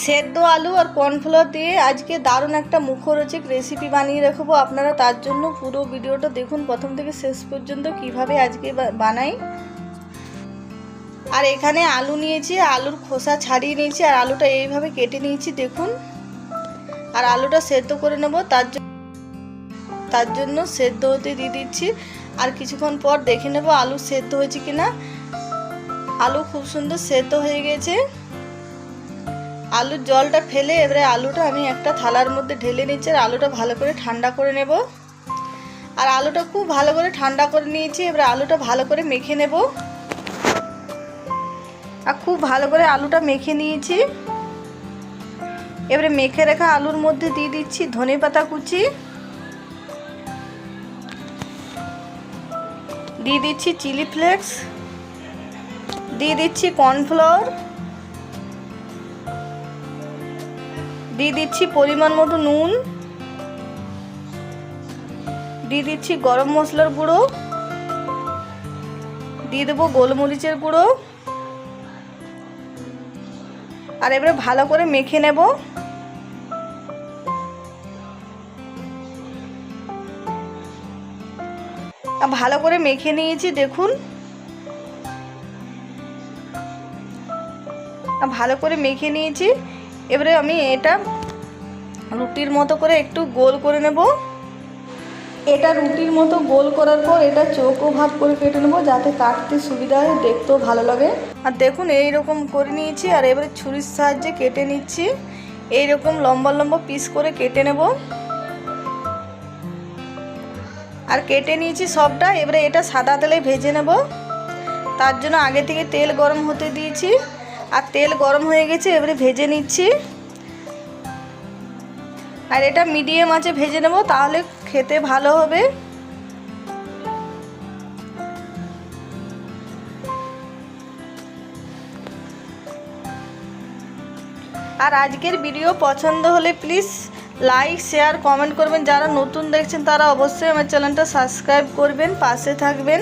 সেদ্ধ আলু আর কর্নফ্লাওয়ার দিয়ে আজকে দারুণ একটা মুখরোচক রেসিপি বানিয়ে রাখব। আপনারা তার জন্য পুরো ভিডিওটা দেখুন। প্রথম থেকে শেষ পর্যন্ত কীভাবে আজকে বানাই। আর এখানে আলু নিয়েছি, আলুর খোসা ছাড়িয়ে নিয়েছি, আর আলুটা এইভাবে কেটে নিয়েছি, দেখুন। আর আলুটা সেদ্ধ করে নেব, তার জন্য তার জন্য সেদ্ধ হতে দিয়ে দিচ্ছি। আর কিছুক্ষণ পর দেখে নেব আলু সেদ্ধ হয়েছে কিনা। আলু খুব সুন্দর সেদ্ধ হয়ে গেছে। আলুর জলটা ফেলে এবারে আলুটা আমি একটা থালার মধ্যে ঢেলে নিচ্ছি আর আলুটা ভালো করে ঠান্ডা করে নেব। আর আলুটা খুব ভালো করে ঠান্ডা করে নিয়েছি, এবারে আলুটা ভালো করে মেখে নেব। আর খুব ভালো করে আলুটা মেখে নিয়েছি। এবারে মেখে রাখা আলুর মধ্যে দিয়ে দিচ্ছি ধনে পাতা কুচি। দিয়ে দিচ্ছি চিলি ফ্লেক্স। দিয়ে দিচ্ছি কর্নফ্লাওয়ার। দিয়ে দিচ্ছি পরিমাণ মতো নুন। দিয়ে দিচ্ছি গরম মশলার গুঁড়ো। দিয়ে দেবো গোলমরিচের গুঁড়ো। আর এবারে ভালো করে মেখে নেব। ভালো করে মেখে নিয়েছি, দেখুন। ভালো করে মেখে নিয়েছি। এবারে আমি এটা রুটির মতো করে একটু গোল করে নেব। এটা রুটির মতো গোল করার পর এটা চৌকো ভাব করে কেটে নেব যাতে কাটতে সুবিধা হয়, দেখতেও ভালো লাগে। আর দেখুন এই রকম করে নিয়েছি আর এবারে ছুরির সাহায্যে কেটে নিচ্ছি। এই রকম লম্বা লম্বা পিস করে কেটে নেব। আর কেটে নিয়েছি সবটা, এবারে এটা সাদা তেলে ভেজে নেব। তার জন্য আগে থেকে তেল গরম হতে দিয়েছি। আর তেল গরম হয়ে গেছে, এবারে ভেজে নিচ্ছি। আর এটা মিডিয়াম আছে ভেজে নেব, তাহলে খেতে ভালো হবে। আর আজকের ভিডিও পছন্দ হলে প্লিজ লাইক, শেয়ার, কমেন্ট করবেন। যারা নতুন দেখছেন, তারা অবশ্যই আমার চ্যানেলটা সাবস্ক্রাইব করবেন, পাশে থাকবেন।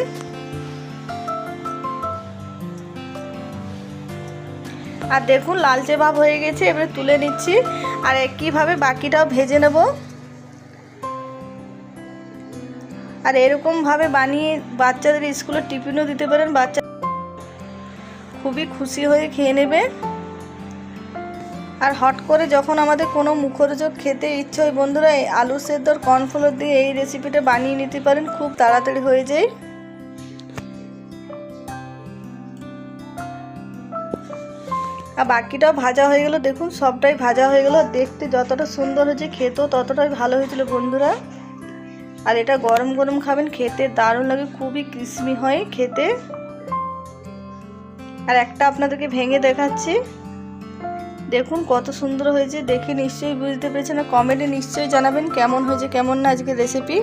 আর দেখুন, লালচে ভাব হয়ে গেছে, এবারে তুলে নিচ্ছি। আর একইভাবে বাকিটাও ভেজে নেব? আর এরকমভাবে বানিয়ে বাচ্চাদের স্কুলে টিফিনও দিতে পারেন, বাচ্চা খুবই খুশি হয়ে খেয়ে নেবে। আর হট করে যখন আমাদের কোনো মুখরোচক খেতে ইচ্ছে হয়, বন্ধুরা আলু সেদ্ধর কর্নফ্লোর দিয়ে এই রেসিপিটা বানিয়ে নিতে পারেন, খুব তাড়াতাড়ি হয়ে যায়। আর বাকিটাও ভাজা হয়ে গেল। দেখুন, সবটাই ভাজা হয়ে গেল। দেখতে যতটা সুন্দর হয়েছে, খেতেও ততটাই ভালো হয়েছিল বন্ধুরা। আর এটা গরম গরম খাবেন, খেতে দারুণ লাগে, খুবই ক্রিসমি হয় খেতে। আর একটা আপনাদেরকে ভেঙে দেখাচ্ছি। দেখুন, কত সুন্দর হয়েছে, দেখে নিশ্চয়ই বুঝতে পেরেছেন। কমেন্টে নিশ্চয়ই জানাবেন কেমন হয়েছে, কেমন না আজকে রেসিপি